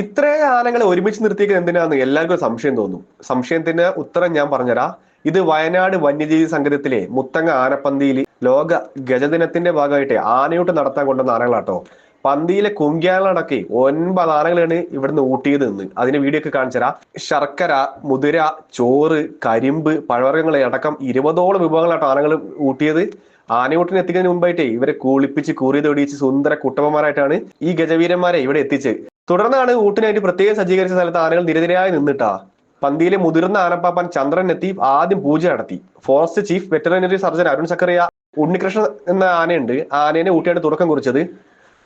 ഇത്രയും ആനകളെ ഒരുമിച്ച് നിർത്തിയേക്കുന്നത് എന്തിനാന്ന് എല്ലാവർക്കും സംശയം തോന്നും. സംശയത്തിന് ഉത്തരം ഞാൻ പറഞ്ഞുതരാം. ഇത് വയനാട് വന്യജീവി സംഗീതത്തിലെ മുത്തങ്ങ ആനപ്പന്തിയിൽ ലോക ഗജദിനത്തിന്റെ ഭാഗമായിട്ട് ആനയൂട്ട് നടത്താൻ കൊണ്ടുവന്ന ആനകളാട്ടോ. പന്തിയിലെ കുങ്കിയാനകളടക്കി ഒൻപത് ആനകളാണ് ഇവിടുന്ന് ഊട്ടിയത് നിന്ന്. അതിന് വീഡിയോ ഒക്കെ കാണിച്ചരാ ശർക്കര മുതിര ചോറ് കരിമ്പ് പഴവർഗങ്ങൾ അടക്കം ഇരുപതോളം വിഭവങ്ങളാട്ടോ ആനകൾ ഊട്ടിയത്. ആനയൂട്ടിന് എത്തിക്കുന്നതിന് മുമ്പായിട്ടേ ഇവരെ കുളിപ്പിച്ച് കൂറി തൊടിയിച്ച് സുന്ദര കുട്ടമ്മമാരായിട്ടാണ് ഈ ഗജവീരന്മാരെ ഇവിടെ എത്തിച്ച് തുടർന്നാണ് ഊട്ടിനായിട്ട് പ്രത്യേകം സജ്ജീകരിച്ച സ്ഥലത്ത് ആനകൾ നിരനിരയായി നിന്നിട്ടാ. പന്തിയിലെ മുതിർന്ന ആനപ്പാപ്പൻ ചന്ദ്രൻ എത്തി ആദ്യം പൂജ നടത്തി. Forest chief veterinary surgeon Arun Zachariah Unnikrishnan എന്ന ആനയുണ്ട്. ആനേനെ ഊട്ടിയായിട്ട് തുടക്കം കുറിച്ചത്.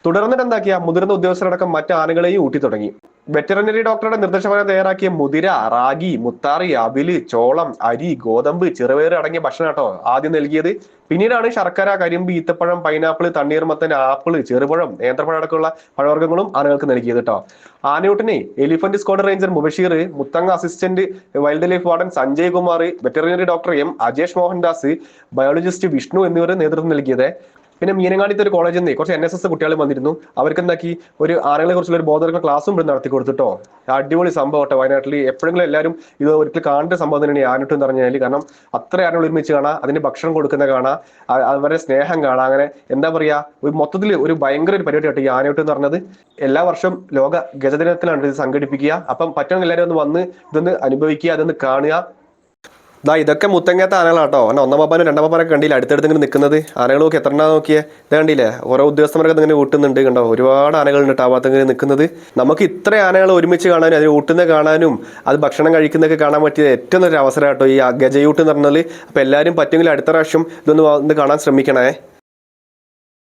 തുടർന്നിട്ട് എന്താക്കിയ? മുതിർന്ന ഉദ്യോഗസ്ഥരടക്കം മറ്റ് ആനകളെയും ഊട്ടി തുടങ്ങി. വെറ്ററിനറി ഡോക്ടറുടെ നിർദ്ദേശപ്രകാരം തയ്യാറാക്കിയ മുതിര റാഗി മുത്താറി അവിൽ ചോളം അരി ഗോതമ്പ് ചെറുപയർ അടങ്ങിയ ഭക്ഷണം കേട്ടോ ആദ്യം നൽകിയത്. പിന്നീടാണ് ശർക്കര കരിമ്പ് ഈത്തപ്പഴം പൈനാപ്പിൾ തണ്ണീർമത്തൻ ആപ്പിൾ ചെറുപഴം നേന്ത്രപ്പഴം അടക്കമുള്ള പഴവർഗങ്ങളും ആനകൾക്ക് നൽകിയത് കേട്ടോ ആനയൂട്ടിനെ elephant squad ranger Mubasheer Muthanga assistant wildlife warden Sanjay Kumar veterinary doctor M Ajesh Mohandas biologist Vishnu എന്നിവർ നേതൃത്വം നൽകിയത്. പിന്നെ മീനങ്ങാടിത്തെ ഒരു കോളേജിൽ നിന്ന് കുറച്ച് എൻ എസ് എസ് കുട്ടികൾ വന്നിരുന്നു. അവർക്ക് എന്താക്കി ഒരു ആനകളെ കുറിച്ചുള്ള ഒരു ബോധവൽക്കരണ ക്ലാസ്സും ഇവിടെ നടത്തി കൊടുത്തിട്ടോ അടിപൊളി സംഭവം കേട്ടോ വയനാട്ടിൽ എപ്പോഴെങ്കിലും എല്ലാവരും ഇത് ഒരിക്കൽ കാണേണ്ട സംഭവം തന്നെയാണ് ആനട്ട് എന്ന് പറഞ്ഞാൽ കാരണം അത്ര ആനകൾ ഒരുമിച്ച് കാണാം അതിന് ഭക്ഷണം കൊടുക്കുന്ന കാണാം അവരെ അവരുടെ സ്നേഹം കാണാം. അങ്ങനെ എന്താ പറയാ ഒരു മൊത്തത്തിൽ ഒരു ഭയങ്കര ഒരു പരിപാടി കേട്ടോ ഈ ആനയോട്ട് എന്ന് പറഞ്ഞത്. എല്ലാ വർഷവും ലോക ഗജദിനത്തിലാണ് ഇത് സംഘടിപ്പിക്കുക. അപ്പം പറ്റുമെങ്കിൽ എല്ലാവരും ഒന്ന് വന്ന് ഇതൊന്ന് അനുഭവിക്കുക അതൊന്ന് കാണുക. ദാ ഇതൊക്കെ മുത്തങ്ങാത്ത ആനകളാട്ടോ അങ്ങനെ ഒന്നാം പാപ്പാനും രണ്ടാം പാപ്പാനൊക്കെ കണ്ടില്ല? അടുത്തടുത്ത് നിൽക്കുന്നത് ആനകൾ നോക്കി എത്ര നോക്കിയേ? ഇത് കണ്ടില്ലേ? ഓരോ ഉദ്യോഗസ്ഥന്മാരൊക്കെ ഇങ്ങനെ ഊട്ടുന്നുണ്ട് കണ്ടോ? ഒരുപാട് ആനകളുണ്ട് ഉണ്ട് ഭാഗത്ത് ഇങ്ങനെ നിൽക്കുന്നത് നമുക്ക് ഇത്ര ആനകൾ ഒരുമിച്ച് കാണാനും അതിന് ഊട്ടുന്ന കാണാനും അത് ഭക്ഷണം കഴിക്കുന്നൊക്കെ കാണാൻ പറ്റിയ ഏറ്റവും നല്ലൊരു അവസരം കേട്ടോ ഈ ഗജയൂട്ട് എന്ന് പറഞ്ഞാൽ അപ്പോൾ എല്ലാവരും പറ്റുമെങ്കിൽ അടുത്ത പ്രാവശ്യം ഇതൊന്ന് കാണാൻ ശ്രമിക്കണേ.